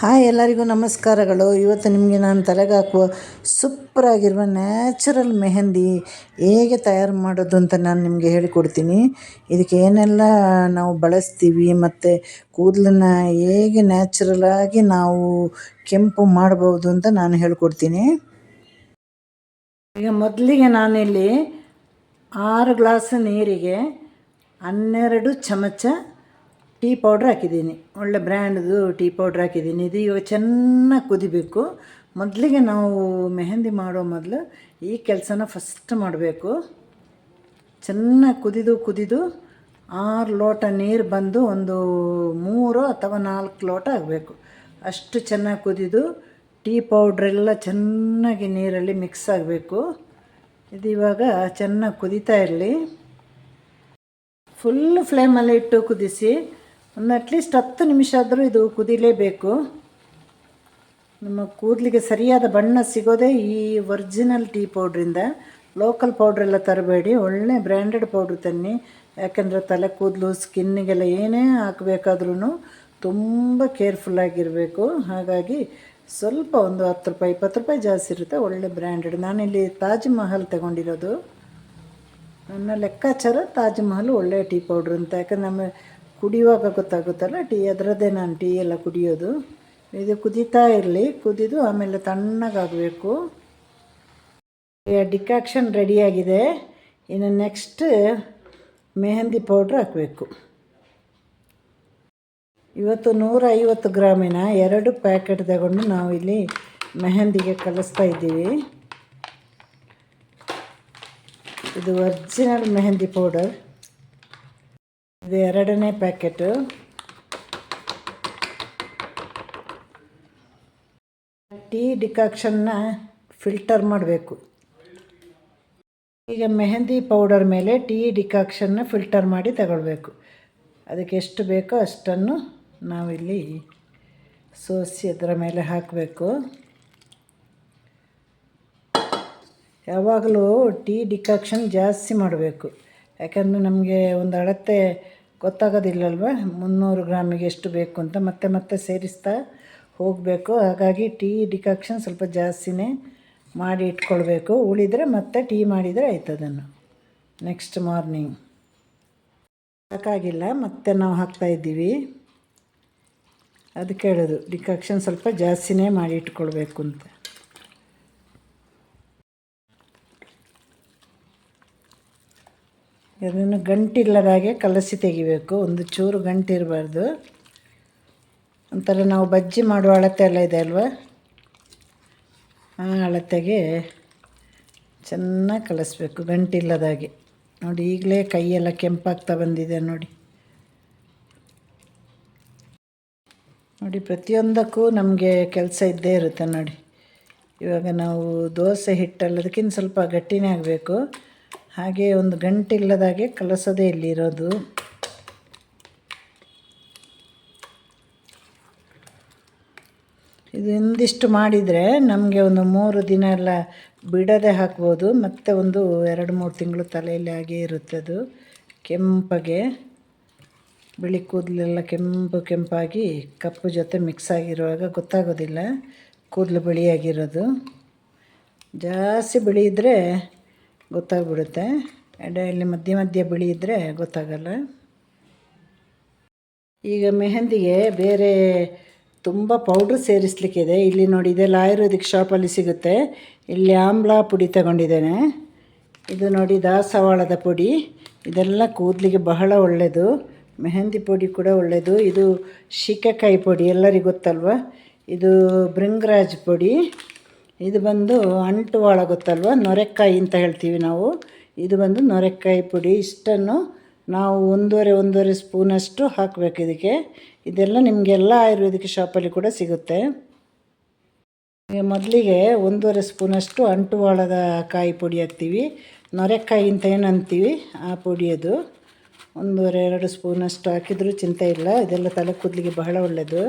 Hi ಎಲ್ಲರಿಗೂ ನಮಸ್ಕಾರಗಳು. ಇವತ್ತು ನಿಮಗೆ ನಾನು ತಲೆಗೆ ಹಾಕುವ ಸೂಪರಾಗಿರುವ ನ್ಯಾಚುರಲ್ ಮೆಹಂದಿ ಹೇಗೆ ತಯಾರು ಮಾಡೋದು ಅಂತ ನಾನು ನಿಮಗೆ ಹೇಳಿಕೊಡ್ತೀನಿ. ಇದಕ್ಕೆ ಏನೆಲ್ಲ ನಾವು ಬಳಸ್ತೀವಿ ಮತ್ತು ಕೂದಲನ್ನ ಹೇಗೆ ನ್ಯಾಚುರಲಾಗಿ ನಾವು ಕೆಂಪು ಮಾಡಬಹುದು ಅಂತ ನಾನು ಹೇಳ್ಕೊಡ್ತೀನಿ. ಈಗ ಮೊದಲಿಗೆ ನಾನಿಲ್ಲಿ ಆರು ಗ್ಲಾಸ್ ನೀರಿಗೆ ಹನ್ನೆರಡು ಚಮಚ ಟೀ ಪೌಡ್ರ್ ಹಾಕಿದ್ದೀನಿ. ಒಳ್ಳೆ ಬ್ರ್ಯಾಂಡ್ದು ಟೀ ಪೌಡ್ರ್ ಹಾಕಿದ್ದೀನಿ. ಇದು ಇವಾಗ ಚೆನ್ನಾಗಿ ಕುದಿಬೇಕು. ಮೊದಲಿಗೆ ನಾವು ಮೆಹಂದಿ ಮಾಡೋ ಮೊದಲು ಈ ಕೆಲಸನ ಫಸ್ಟ್ ಮಾಡಬೇಕು. ಚೆನ್ನಾಗಿ ಕುದಿದು ಕುದಿದು ಆರು ಲೋಟ ನೀರು ಬಂದು ಒಂದು ಮೂರು ಅಥವಾ ನಾಲ್ಕು ಲೋಟ ಆಗಬೇಕು. ಅಷ್ಟು ಚೆನ್ನಾಗಿ ಕುದಿದು ಟೀ ಪೌಡ್ರೆಲ್ಲ ಚೆನ್ನಾಗಿ ನೀರಲ್ಲಿ ಮಿಕ್ಸ್ ಆಗಬೇಕು. ಇದು ಇವಾಗ ಚೆನ್ನಾಗಿ ಕುದೀತಾ ಇರಲಿ. ಫುಲ್ ಫ್ಲೇಮಲ್ಲಿ ಇಟ್ಟು ಕುದಿಸಿ ಒಂದು ಅಟ್ಲೀಸ್ಟ್ ಹತ್ತು ನಿಮಿಷ ಆದರೂ ಇದು ಕುದಿಲೇಬೇಕು. ನಮ್ಮ ಕೂದಲಿಗೆ ಸರಿಯಾದ ಬಣ್ಣ ಸಿಗೋದೇ ಈ ಒರಿಜಿನಲ್ ಟೀ ಪೌಡ್ರಿಂದ ಲೋಕಲ್ ಪೌಡ್ರೆಲ್ಲ ತರಬೇಡಿ, ಒಳ್ಳೆ ಬ್ರ್ಯಾಂಡೆಡ್ ಪೌಡ್ರ್ ತನ್ನಿ. ಯಾಕೆಂದರೆ ತಲೆ ಕೂದಲು ಸ್ಕಿನ್ನಿಗೆಲ್ಲ ಏನೇ ಹಾಕಬೇಕಾದ್ರೂ ತುಂಬ ಕೇರ್ಫುಲ್ಲಾಗಿರಬೇಕು ಹಾಗಾಗಿ ಸ್ವಲ್ಪ ಒಂದು ಹತ್ತು ರೂಪಾಯಿ, ಇಪ್ಪತ್ತು ರೂಪಾಯಿ ಜಾಸ್ತಿ ಇರುತ್ತೆ, ಒಳ್ಳೆ ಬ್ರ್ಯಾಂಡೆಡ್ ನಾನಿಲ್ಲಿ ತಾಜ್ ಮಹಲ್ ತಗೊಂಡಿರೋದು. ನನ್ನ ಲೆಕ್ಕಾಚಾರ ತಾಜ್ ಮಹಲ್ ಒಳ್ಳೆಯ ಟೀ ಪೌಡ್ರ್ ಅಂತ. ಯಾಕಂದ್ರೆ ನಮ್ಮ ಕುಡಿಯುವಾಗ ಗೊತ್ತಾಗುತ್ತಲ್ಲ ಟೀ, ಅದರದ್ದೇ ನಾನು ಟೀ ಎಲ್ಲ ಕುಡಿಯೋದು. ಇದು ಕುದೀತಾ ಇರಲಿ, ಕುದಿದು ಆಮೇಲೆ ತಣ್ಣಗಾಗಬೇಕು. ಡಿಕಾಕ್ಷನ್ ರೆಡಿಯಾಗಿದೆ. ಇನ್ನು ನೆಕ್ಸ್ಟ್ ಮೆಹಂದಿ ಪೌಡ್ರ್ ಹಾಕಬೇಕು. ಇವತ್ತು ನೂರ ಐವತ್ತು ಗ್ರಾಮಿನ ಎರಡು ಪ್ಯಾಕೆಟ್ ತಗೊಂಡು ನಾವು ಇಲ್ಲಿ ಮೆಹಂದಿಗೆ ಕಲಿಸ್ತಾ ಇದ್ದೀವಿ. ಇದು ಒರ್ಜಿನಲ್ ಮೆಹಂದಿ ಪೌಡರ್. ಇದು ಎರಡನೇ ಪ್ಯಾಕೆಟು. ಟೀ ಡಿಕಾಕ್ಷನ್ನ ಫಿಲ್ಟರ್ ಮಾಡಬೇಕು. ಈಗ ಮೆಹಂದಿ ಪೌಡರ್ ಮೇಲೆ ಟೀ ಡಿಕಾಕ್ಷನ್ನ ಫಿಲ್ಟರ್ ಮಾಡಿ ತಗೊಳ್ಬೇಕು. ಅದಕ್ಕೆ ಎಷ್ಟು ಬೇಕೋ ಅಷ್ಟನ್ನು ನಾವಿಲ್ಲಿ ಸೋಸಿ ಅದರ ಮೇಲೆ ಹಾಕಬೇಕು. ಯಾವಾಗಲೂ ಟೀ ಡಿಕಾಕ್ಷನ್ ಜಾಸ್ತಿ ಮಾಡಬೇಕು. ಯಾಕಂದರೆ ನಮಗೆ ಒಂದು ಅಳತೆ ಗೊತ್ತಾಗೋದಿಲ್ಲಲ್ವ? ಮುನ್ನೂರು ಗ್ರಾಮಿಗೆ ಎಷ್ಟು ಬೇಕು ಅಂತ ಮತ್ತೆ ಮತ್ತೆ ಸೇರಿಸ್ತಾ ಹೋಗಬೇಕು. ಹಾಗಾಗಿ ಟೀ ಡಿಕಾಕ್ಷನ್ ಸ್ವಲ್ಪ ಜಾಸ್ತಿನೇ ಮಾಡಿ ಇಟ್ಕೊಳ್ಬೇಕು. ಉಳಿದರೆ ಮತ್ತೆ ಟೀ ಮಾಡಿದರೆ ಆಯ್ತದನ್ನು ನೆಕ್ಸ್ಟ್ ಮಾರ್ನಿಂಗ್. ಸಾಕಾಗಿಲ್ಲ ಮತ್ತೆ ನಾವು ಹಾಕ್ತಾಯಿದ್ದೀವಿ ಅದಕ್ಕೆ ಹೇಳೋದು ಡಿಕಾಕ್ಷನ್ ಸ್ವಲ್ಪ ಜಾಸ್ತಿನೇ ಮಾಡಿ ಇಟ್ಕೊಳ್ಬೇಕು ಅಂತ. ಇದನ್ನು ಗಂಟಿಲ್ಲದಾಗೆ ಕಲಸಿ ತೆಗಿಬೇಕು. ಒಂದು ಚೂರು ಗಂಟಿರಬಾರ್ದು ಒಂಥರ ನಾವು ಬಜ್ಜಿ ಮಾಡುವ ಅಳತೆ ಎಲ್ಲ ಇದೆ ಅಲ್ವಾ? ಆ ಅಳತೆಗೆ ಚೆನ್ನಾಗಿ ಕಲಿಸ್ಬೇಕು ಗಂಟಿಲ್ಲದಾಗೆ. ನೋಡಿ, ಈಗಲೇ ಕೈಯೆಲ್ಲ ಕೆಂಪಾಗ್ತಾ ಬಂದಿದೆ ನೋಡಿ. ನೋಡಿ, ಪ್ರತಿಯೊಂದಕ್ಕೂ ನಮಗೆ ಕೆಲಸ ಇದ್ದೇ ಇರುತ್ತೆ ನೋಡಿ. ಇವಾಗ ನಾವು ದೋಸೆ ಹಿಟ್ಟಲ್ಲದಕ್ಕಿಂತ ಸ್ವಲ್ಪ ಗಟ್ಟಿನೇ ಆಗಬೇಕು. ಹಾಗೆ ಒಂದು ಗಂಟಿಲ್ಲದಾಗೆ ಕಲಸೋದೇ ಇಲ್ಲಿರೋದು. ಇದು ಇಂದಿಷ್ಟು ಮಾಡಿದರೆ ನಮಗೆ ಒಂದು ಮೂರು ದಿನ ಎಲ್ಲ ಬಿಡದೆ ಹಾಕ್ಬೋದು. ಮತ್ತು ಒಂದು ಎರಡು ಮೂರು ತಿಂಗಳು ತಲೆಯಲ್ಲಿ ಹಾಗೇ ಇರುತ್ತೆ ಅದು. ಕೆಂಪಗೆ, ಬಿಳಿ ಕೂದಲೆಲ್ಲ ಕೆಂಪು ಕೆಂಪಾಗಿ ಕಪ್ಪು ಜೊತೆ ಮಿಕ್ಸ್ ಆಗಿರುವಾಗ ಗೊತ್ತಾಗೋದಿಲ್ಲ. ಕೂದಲು ಬಿಳಿಯಾಗಿರೋದು. ಜಾಸ್ತಿ ಬಿಳಿ ಇದ್ದರೆ ಗೊತ್ತಾಗ್ಬಿಡುತ್ತೆ. ಇಲ್ಲಿ ಮಧ್ಯ ಮಧ್ಯ ಬಿಳಿ ಇದ್ದರೆ ಗೊತ್ತಾಗಲ್ಲ. ಈಗ ಮೆಹಂದಿಗೆ ಬೇರೆ ತುಂಬ ಪೌಡ್ರ್ ಸೇರಿಸ್ಲಿಕ್ಕಿದೆ. ಇಲ್ಲಿ ನೋಡಿ ಇದೆಲ್ಲ ಆಯುರ್ವೇದಿಕ್ ಶಾಪಲ್ಲಿ ಸಿಗುತ್ತೆ. ಇಲ್ಲಿ ಆಮ್ಲ ಪುಡಿ ತಗೊಂಡಿದ್ದೇನೆ. ಇದು ನೋಡಿ, ದಾಸವಾಳದ ಪುಡಿ. ಇದೆಲ್ಲ ಕೂದಲಿಗೆ ಬಹಳ ಒಳ್ಳೆಯದು ಮೆಹಂದಿ ಪುಡಿ ಕೂಡ ಒಳ್ಳೆಯದು ಇದು ಶಿಕಕಾಯಿ ಪುಡಿ, ಎಲ್ಲರಿಗೂ ಗೊತ್ತಲ್ವ? ಇದು ಭೃಂಗರಾಜ್ ಪುಡಿ. ಇದು ಬಂದು ಅಂಟುವಾಳ ಗೊತ್ತಲ್ವ ನೊರೆಕಾಯಿ ಅಂತ ಹೇಳ್ತೀವಿ ನಾವು. ಇದು ಬಂದು ನೊರೆಕಾಯಿ ಪುಡಿ. ಇಷ್ಟನ್ನು ನಾವು ಒಂದೂವರೆ ಒಂದೂವರೆ ಸ್ಪೂನಷ್ಟು ಹಾಕಬೇಕು ಇದಕ್ಕೆ. ಇದೆಲ್ಲ ನಿಮಗೆಲ್ಲ ಆಯುರ್ವೇದಿಕ್ ಶಾಪಲ್ಲಿ ಕೂಡ ಸಿಗುತ್ತೆ. ಮೊದಲಿಗೆ ಒಂದೂವರೆ ಸ್ಪೂನಷ್ಟು ಅಂಟುವಾಳದ ಕಾಯಿ ಪುಡಿ ಹಾಕ್ತೀವಿ. ನೊರೆಕಾಯಿ ಅಂತ ಏನು ಅಂತೀವಿ ಆ ಪುಡಿ ಅದು. ಒಂದೂವರೆ, ಎರಡು ಸ್ಪೂನಷ್ಟು ಹಾಕಿದರೂ ಚಿಂತೆ ಇಲ್ಲ. ಇದೆಲ್ಲ ತಲೆ ಕೂದಲಿಗೆ ಬಹಳ ಒಳ್ಳೆಯದು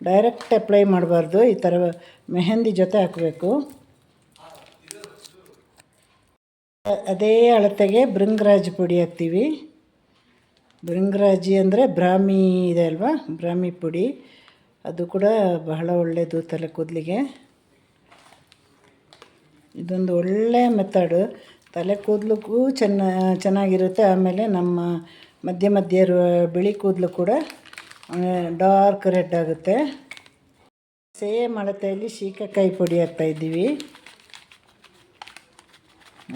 ಡೈರೆಕ್ಟ್ ಅಪ್ಲೈ ಮಾಡಬಾರ್ದು. ಈ ಥರ ಮೆಹಂದಿ ಜೊತೆ ಹಾಕಬೇಕು. ಅದೇ ಅಳತೆಗೆ ಬೃಂಗರಾಜ್ ಪುಡಿ ಹಾಕ್ತೀವಿ. ಬೃಂಗರಾಜಿ ಅಂದರೆ ಬ್ರಾಹ್ಮಿ ಇದೆ ಅಲ್ವಾ? ಬ್ರಾಹ್ಮಿ ಪುಡಿ. ಅದು ಕೂಡ ಬಹಳ ಒಳ್ಳೆಯದು ತಲೆ ಕೂದಲಿಗೆ. ಇದೊಂದು ಒಳ್ಳೆಯ ಮೆಥಡು ತಲೆ ಕೂದಲಿಗೂ ಚೆನ್ನ, ಚೆನ್ನಾಗಿರುತ್ತೆ. ಆಮೇಲೆ ನಮ್ಮ ಮಧ್ಯ ಮಧ್ಯ ಬಿಳಿ ಕೂದಲು ಕೂಡ ಡಾರ್ಕ್ ರೆಡ್ ಆಗುತ್ತೆ. ಸೇಮ್ ಅಳತೆಯಲ್ಲಿ ಶೀಕಕಾಯಿ ಪುಡಿ ಹಾಕ್ತಾಯಿದ್ದೀವಿ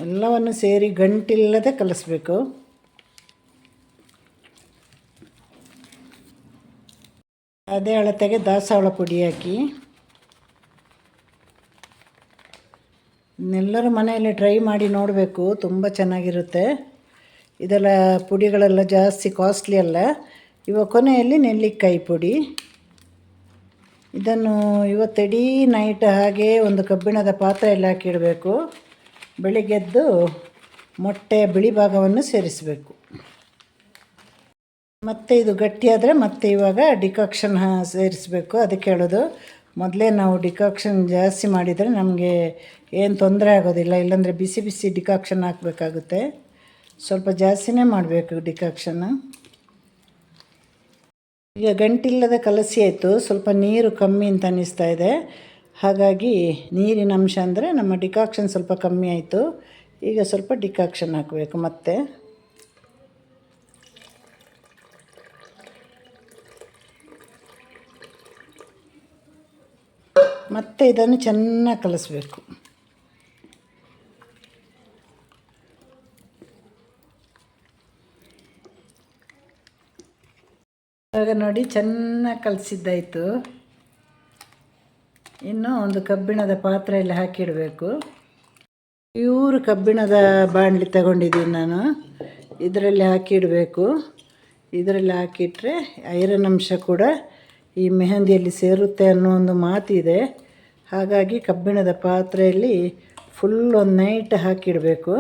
ಎಲ್ಲವನ್ನು ಸೇರಿ ಗಂಟಿಲ್ಲದೆ ಕಲಿಸ್ಬೇಕು. ಅದೇ ಅಳತೆಗೆ ದಾಸವಾಳ ಪುಡಿ ಹಾಕಿ. ಇನ್ನೆಲ್ಲರೂ ಮನೆಯಲ್ಲಿ ಟ್ರೈ ಮಾಡಿ ನೋಡಬೇಕು, ತುಂಬ ಚೆನ್ನಾಗಿರುತ್ತೆ. ಇದೆಲ್ಲ ಪುಡಿಗಳೆಲ್ಲ ಜಾಸ್ತಿ ಕಾಸ್ಟ್ಲಿ ಅಲ್ಲ. ಇವಾಗ ಕೊನೆಯಲ್ಲಿ ನೆಲ್ಲಿಕಾಯಿ ಪುಡಿ. ಇದನ್ನು ಇವತ್ತಿಡೀ ನೈಟ್ ಹಾಗೆ ಒಂದು ಕಬ್ಬಿಣದ ಪಾತ್ರೆಯಲ್ಲಿ ಹಾಕಿಡಬೇಕು. ಬೆಳಿಗ್ಗೆದ್ದು ಮೊಟ್ಟೆ ಬಿಳಿ ಭಾಗವನ್ನು ಸೇರಿಸಬೇಕು. ಮತ್ತು ಇದು ಗಟ್ಟಿಯಾದರೆ ಮತ್ತೆ ಇವಾಗ ಡಿಕಾಕ್ಷನ್ ಸೇರಿಸಬೇಕು. ಅದಕ್ಕೆ ಹೇಳೋದು, ಮೊದಲೇ ನಾವು ಡಿಕಾಕ್ಷನ್ ಜಾಸ್ತಿ ಮಾಡಿದರೆ ನಮಗೆ ಏನು ತೊಂದರೆ ಆಗೋದಿಲ್ಲ. ಇಲ್ಲಾಂದರೆ ಬಿಸಿ ಬಿಸಿ ಡಿಕಾಕ್ಷನ್ ಹಾಕಬೇಕಾಗುತ್ತೆ. ಸ್ವಲ್ಪ ಜಾಸ್ತಿನೇ ಮಾಡಬೇಕು ಡಿಕಾಕ್ಷನ್ನು ಈಗ ಗಂಟಿಲ್ಲದ ಕಲಸಿ ಆಯಿತು. ಸ್ವಲ್ಪ ನೀರು ಕಮ್ಮಿ ಅಂತ ಅನ್ನಿಸ್ತಾ ಇದೆ. ಹಾಗಾಗಿ ನೀರಿನ ಅಂಶ ಅಂದರೆ ನಮ್ಮ ಡಿಕಾಕ್ಷನ್ ಸ್ವಲ್ಪ ಕಮ್ಮಿ ಆಯಿತು. ಈಗ ಸ್ವಲ್ಪ ಡಿಕಾಕ್ಷನ್ ಹಾಕಬೇಕು ಮತ್ತೆ. ಮತ್ತೆ ಇದನ್ನು ಚೆನ್ನಾಗಿ ಕಲಿಸ್ಬೇಕು. ಇವಾಗ ನೋಡಿ ಚೆನ್ನಾಗಿ ಕಲಸಿದ್ದಾಯಿತು. ಇನ್ನು ಒಂದು ಕಬ್ಬಿಣದ ಪಾತ್ರೆಯಲ್ಲಿ ಹಾಕಿಡಬೇಕು. ಇವರು ಕಬ್ಬಿಣದ ಬಾಣಲಿ ತಗೊಂಡಿದ್ದೀನಿ ನಾನು. ಇದರಲ್ಲಿ ಹಾಕಿಡಬೇಕು. ಇದರಲ್ಲಿ ಹಾಕಿಟ್ರೆ ಐರನ್ ಅಂಶ ಕೂಡ ಈ ಮೆಹಂದಿಯಲ್ಲಿ ಸೇರುತ್ತೆ ಅನ್ನೋ ಒಂದು ಮಾತಿದೆ. ಹಾಗಾಗಿ ಕಬ್ಬಿಣದ ಪಾತ್ರೆಯಲ್ಲಿ ಫುಲ್ ಒಂದು ನೈಟ್ ಹಾಕಿಡಬೇಕು.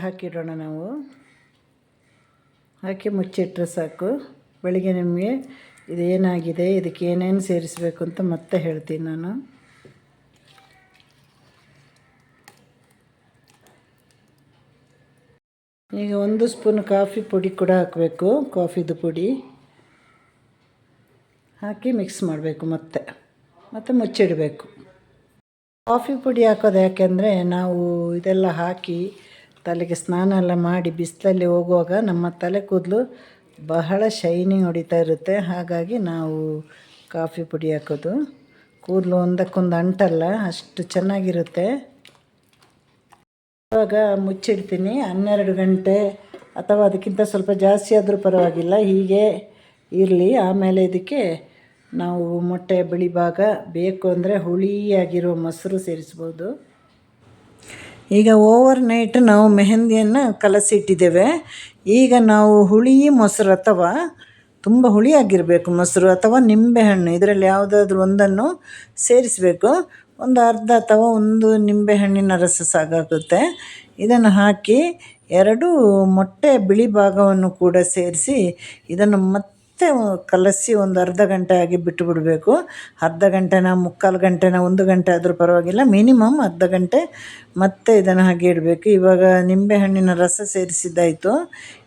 ಹಾಕಿಡೋಣ ನಾವು. ಹಾಕಿ ಮುಚ್ಚಿಟ್ಟರೆ ಸಾಕು. ಬೆಳಿಗ್ಗೆ ನಿಮಗೆ ಇದೇನಾಗಿದೆ, ಇದಕ್ಕೆ ಏನೇನು ಸೇರಿಸಬೇಕು ಅಂತ ಮತ್ತೆ ಹೇಳ್ತೀನಿ ನಾನು. ಈಗ ಒಂದು ಸ್ಪೂನ್ ಕಾಫಿ ಪುಡಿ ಕೂಡ ಹಾಕಬೇಕು, ಕಾಫಿದು ಪುಡಿ. ಹಾಕಿ ಮಿಕ್ಸ್ ಮಾಡಬೇಕು ಮತ್ತೆ, ಮತ್ತು ಮುಚ್ಚಿಡಬೇಕು. ಕಾಫಿ ಪುಡಿ ಹಾಕೋದು ಯಾಕೆಂದರೆ ನಾವು ಇದೆಲ್ಲ ಹಾಕಿ ತಲೆಗೆ ಸ್ನಾನ ಎಲ್ಲ ಮಾಡಿ ಬಿಸಿಲಲ್ಲಿ ಹೋಗುವಾಗ ನಮ್ಮ ತಲೆ ಕೂದಲು ಬಹಳ ಶೈನಿಂಗ್ ಹೊಡಿತಾ ಇರುತ್ತೆ. ಹಾಗಾಗಿ ನಾವು ಕಾಫಿ ಪುಡಿ ಹಾಕೋದು. ಕೂದಲು ಒಂದಕ್ಕೊಂದು ಅಂಟಲ್ಲ, ಅಷ್ಟು ಚೆನ್ನಾಗಿರುತ್ತೆ. ಇವಾಗ ಮುಚ್ಚಿಡ್ತೀನಿ. ಹನ್ನೆರಡು ಗಂಟೆ ಅಥವಾ ಅದಕ್ಕಿಂತ ಸ್ವಲ್ಪ ಜಾಸ್ತಿ ಆದರೂ ಪರವಾಗಿಲ್ಲ. ಹೀಗೆ ಇರಲಿ. ಆಮೇಲೆ ಇದಕ್ಕೆ ನಾವು ಮೊಟ್ಟೆ, ಬಿಳಿ ಭಾಗ ಬೇಕು ಅಂದರೆ ಹುಳಿಯಾಗಿರೋ ಮೊಸರು ಸೇರಿಸ್ಬೋದು. ಈಗ ಓವರ್ ನೈಟ್ ನಾವು ಮೆಹಂದಿಯನ್ನು ಕಲಸಿಟ್ಟಿದ್ದೇವೆ. ಈಗ ನಾವು ಹುಳಿ, ಮೊಸರು ಅಥವಾ ತುಂಬ ಹುಳಿಯಾಗಿರಬೇಕು ಮೊಸರು ಅಥವಾ ನಿಂಬೆಹಣ್ಣು, ಇದರಲ್ಲಿ ಯಾವುದಾದ್ರೂ ಒಂದನ್ನು ಸೇರಿಸಬೇಕು. ಒಂದು ಅರ್ಧ ಅಥವಾ ಒಂದು ನಿಂಬೆಹಣ್ಣಿನ ರಸ ಸಾಕಾಗುತ್ತೆ ಇದನ್ನು ಹಾಕಿ ಎರಡು ಮೊಟ್ಟೆ ಬಿಳಿ ಭಾಗವನ್ನು ಕೂಡ ಸೇರಿಸಿ ಇದನ್ನು ಮತ್ತೆ ಕಲಸಿ ಒಂದು ಅರ್ಧ ಗಂಟೆ ಆಗಿ ಬಿಟ್ಟು ಬಿಡಬೇಕು. ಅರ್ಧ ಗಂಟೆನ, ಮುಕ್ಕಾಲು ಗಂಟೆನ, ಒಂದು ಗಂಟೆ ಆದರೂ ಪರವಾಗಿಲ್ಲ. ಮಿನಿಮಮ್ ಅರ್ಧ ಗಂಟೆ ಮತ್ತೆ ಇದನ್ನು ಹಾಗೆ ಇಡಬೇಕು. ಇವಾಗ ನಿಂಬೆಹಣ್ಣಿನ ರಸ ಸೇರಿಸಿದ್ದಾಯಿತು.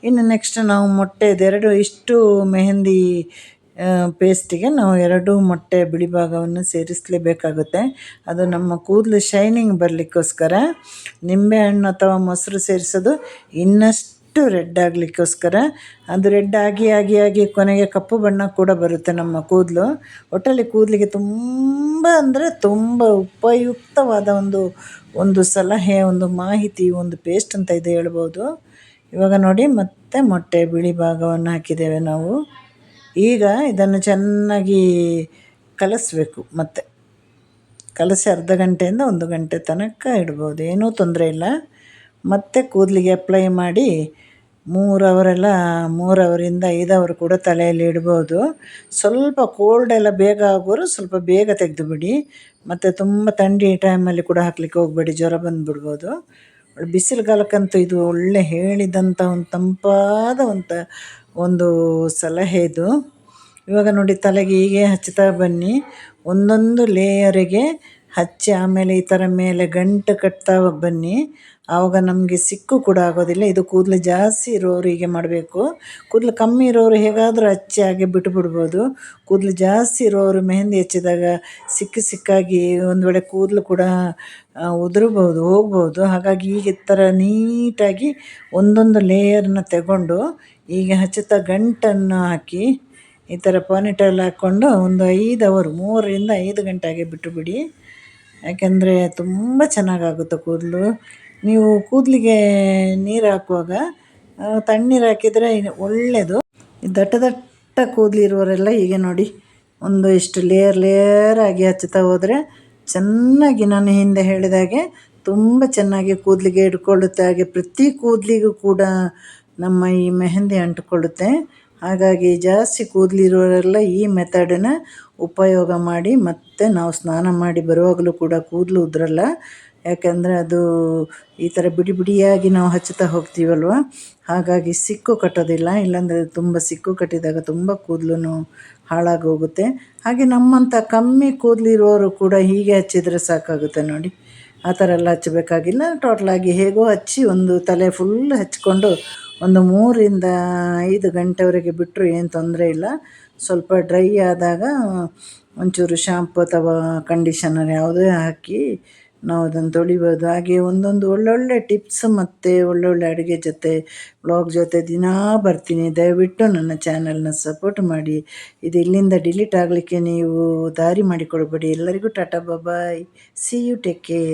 ಇನ್ನು ನೆಕ್ಸ್ಟ್ ನಾವು ಮೊಟ್ಟೆ ಇದೆರಡು ಇಷ್ಟು ಮೆಹಂದಿ ಪೇಸ್ಟಿಗೆ ನಾವು ಎರಡು ಮೊಟ್ಟೆ ಬಿಳಿ ಭಾಗವನ್ನು ಸೇರಿಸಲೇಬೇಕಾಗುತ್ತೆ. ಅದು ನಮ್ಮ ಕೂದಲು ಶೈನಿಂಗ್ ಬರಲಿಕ್ಕೋಸ್ಕರ. ನಿಂಬೆಹಣ್ಣು ಅಥವಾ ಮೊಸರು ಸೇರಿಸೋದು ಇನ್ನಷ್ಟು ರೆಡ್ ಆಗಲಿಕ್ಕೋಸ್ಕರ, ಅದು ರೆಡ್ ಆಗಿ ಆಗಿ ಆಗಿ ಕೊನೆಗೆ ಕಪ್ಪು ಬಣ್ಣ ಕೂಡ ಬರುತ್ತೆ ನಮ್ಮ ಕೂದಲು. ಒಟ್ಟಲ್ಲಿ ಕೂದಲಿಗೆ ತುಂಬ ಅಂದರೆ ತುಂಬ ಉಪಯುಕ್ತವಾದ ಒಂದು ಒಂದು ಸಲಹೆ, ಒಂದು ಮಾಹಿತಿ, ಒಂದು ಪೇಸ್ಟ್ ಅಂತ ಇದೆ ಹೇಳ್ಬೋದು. ಇವಾಗ ನೋಡಿ, ಮತ್ತೆ ಮೊಟ್ಟೆ ಬಿಳಿ ಭಾಗವನ್ನು ಹಾಕಿದ್ದೇವೆ ನಾವು. ಈಗ ಇದನ್ನು ಚೆನ್ನಾಗಿ ಕಲಸಬೇಕು ಮತ್ತೆ. ಕಲಸಿ ಅರ್ಧ ಗಂಟೆಯಿಂದ ಒಂದು ಗಂಟೆ ತನಕ ಇಡ್ಬೋದು, ಏನೂ ತೊಂದರೆ ಇಲ್ಲ. ಮತ್ತು ಕೂದಲಿಗೆ ಅಪ್ಲೈ ಮಾಡಿ ಮೂರು ಅವರೆಲ್ಲ ಮೂರು ಅವರಿಂದ ಐದು ಅವರ್ ಕೂಡ ತಲೆಯಲ್ಲಿ ಇಡ್ಬೋದು. ಸ್ವಲ್ಪ ಕೋಲ್ಡ್ ಎಲ್ಲ ಬೇಗ ಆಗೋರು ಸ್ವಲ್ಪ ಬೇಗ ತೆಗೆದುಬಿಡಿ. ಮತ್ತು ತುಂಬ ಥಂಡಿ ಟೈಮಲ್ಲಿ ಕೂಡ ಹಾಕ್ಲಿಕ್ಕೆ ಹೋಗಬೇಡಿ, ಜ್ವರ ಬಂದುಬಿಡ್ಬೋದು. ಬಿಸಿಲುಗಾಲಕ್ಕಂತೂ ಇದು ಒಳ್ಳೆ ಹೇಳಿದಂಥ ಒಂದು ತಂಪಾದ ಒಂದು ಒಂದು ಸಲಹೆ ಇದು. ಇವಾಗ ನೋಡಿ, ತಲೆಗೆ ಹೀಗೆ ಹಚ್ಚುತ್ತಾ ಬನ್ನಿ. ಒಂದೊಂದು ಲೇಯರಿಗೆ ಹಚ್ಚಿ ಆಮೇಲೆ ಈ ಥರ ಮೇಲೆ ಗಂಟು ಕಟ್ತಾ ಬನ್ನಿ. ಆವಾಗ ನಮಗೆ ಸಿಕ್ಕು ಕೂಡ ಆಗೋದಿಲ್ಲ. ಇದು ಕೂದಲು ಜಾಸ್ತಿ ಇರೋರು ಹೀಗೆ ಮಾಡಬೇಕು. ಕೂದಲು ಕಮ್ಮಿ ಇರೋರು ಹೇಗಾದರೂ ಹಚ್ಚಿ ಹಾಗೆ ಬಿಟ್ಬಿಡ್ಬೋದು ಕೂದಲು ಜಾಸ್ತಿ ಇರೋರು ಮೆಹಂದಿ ಹಚ್ಚಿದಾಗ ಸಿಕ್ಕಿ ಸಿಕ್ಕಾಗಿ ಒಂದು ವೇಳೆ ಕೂದಲು ಕೂಡ ಉದುರ್ಬೋದು, ಹೋಗ್ಬೋದು. ಹಾಗಾಗಿ ಈಗ ಥರ ನೀಟಾಗಿ ಒಂದೊಂದು ಲೇಯರ್ನ ತಗೊಂಡು ಈಗ ಹಚ್ಚುತ್ತಾ ಗಂಟನ್ನು ಹಾಕಿ ಈ ಥರ ಪಾನಿಟಲ್ ಹಾಕ್ಕೊಂಡು ಒಂದು ಐದು ಅವರ್, ಮೂರರಿಂದ ಐದು ಗಂಟೆಗೆ ಬಿಟ್ಟುಬಿಡಿ ಯಾಕೆಂದರೆ ತುಂಬ ಚೆನ್ನಾಗಾಗುತ್ತೆ ಕೂದಲು. ನೀವು ಕೂದಲಿಗೆ ನೀರು ಹಾಕುವಾಗ ತಣ್ಣೀರು ಹಾಕಿದರೆ ಒಳ್ಳೆಯದು ದಟ್ಟ ದಟ್ಟ ಕೂದಲಿರುವವರೆಲ್ಲ ಹೀಗೆ ನೋಡಿ, ಒಂದು ಇಷ್ಟು ಲೇಯರ್ ಲೇಯರ್ ಆಗಿ ಹಚ್ಚುತ್ತಾ ಹೋದರೆ ಚೆನ್ನಾಗಿ ನಾನು ಹಿಂದೆ ಹೇಳಿದಾಗೆ ತುಂಬ ಚೆನ್ನಾಗಿ ಕೂದಲಿಗೆ ಹಿಡ್ಕೊಳ್ಳುತ್ತೆ. ಹಾಗೆ ಪ್ರತಿ ಕೂದಲಿಗೂ ಕೂಡ ನಮ್ಮ ಈ ಮೆಹಂದಿ ಅಂಟಿಕೊಳ್ಳುತ್ತೆ. ಹಾಗಾಗಿ ಜಾಸ್ತಿ ಕೂದಲಿರೋರೆಲ್ಲ ಈ ಮೆಥಡನ್ನ ಉಪಯೋಗ ಮಾಡಿ ಮತ್ತೆ ನಾವು ಸ್ನಾನ ಮಾಡಿ ಬರುವಾಗಲೂ ಕೂಡ ಕೂದಲು ಉದುರಲ್ಲ. ಯಾಕೆಂದರೆ ಅದು ಈ ಥರ ಬಿಡಿ ಬಿಡಿಯಾಗಿ ನಾವು ಹಚ್ಚುತ್ತಾ ಹೋಗ್ತೀವಲ್ವ? ಹಾಗಾಗಿ ಸಿಕ್ಕು ಕಟ್ಟೋದಿಲ್ಲ, ಇಲ್ಲಾಂದರೆ ತುಂಬ ಸಿಕ್ಕು ಕಟ್ಟಿದಾಗ ತುಂಬ ಕೂದಲು ಹಾಳಾಗೋಗುತ್ತೆ ಹಾಗೆ ನಮ್ಮಂಥ ಕಮ್ಮಿ ಕೂದಲಿರೋರು ಕೂಡ ಹೀಗೆ ಹಚ್ಚಿದರೆ ಸಾಕಾಗುತ್ತೆ ನೋಡಿ. ಆ ಥರ ಎಲ್ಲ ಹಚ್ಚಬೇಕಾಗಿಲ್ಲ. ಟೋಟಲಾಗಿ ಹೇಗೋ ಹಚ್ಚಿ ಒಂದು ತಲೆ ಫುಲ್ ಹಚ್ಕೊಂಡು ಒಂದು ಮೂರಿಂದ ಐದು ಗಂಟೆವರೆಗೆ ಬಿಟ್ಟರು ಏನು ತೊಂದರೆ ಇಲ್ಲ. ಸ್ವಲ್ಪ ಡ್ರೈ ಆದಾಗ ಒಂಚೂರು ಶಾಂಪು ಅಥವಾ ಕಂಡೀಷನರ್ ಯಾವುದೇ ಹಾಕಿ ನಾವು ಅದನ್ನು ತೊಳಿಬೋದು. ಹಾಗೆ ಒಂದೊಂದು ಒಳ್ಳೊಳ್ಳೆ ಟಿಪ್ಸ್ ಮತ್ತು ಒಳ್ಳೊಳ್ಳೆ ಅಡುಗೆ ಜೊತೆ ವ್ಲಾಗ್ ಜೊತೆ ದಿನಾ ಬರ್ತೀನಿ. ದಯವಿಟ್ಟು ನನ್ನ ಚಾನಲ್ನ ಸಪೋರ್ಟ್ ಮಾಡಿ. ಇದು ಇಲ್ಲಿಂದ ಡಿಲೀಟ್ ಆಗಲಿಕ್ಕೆ ನೀವು ದಾರಿ ಮಾಡಿಕೊಡಬೇಡಿ ಎಲ್ಲರಿಗೂ ta-ta bye see you take care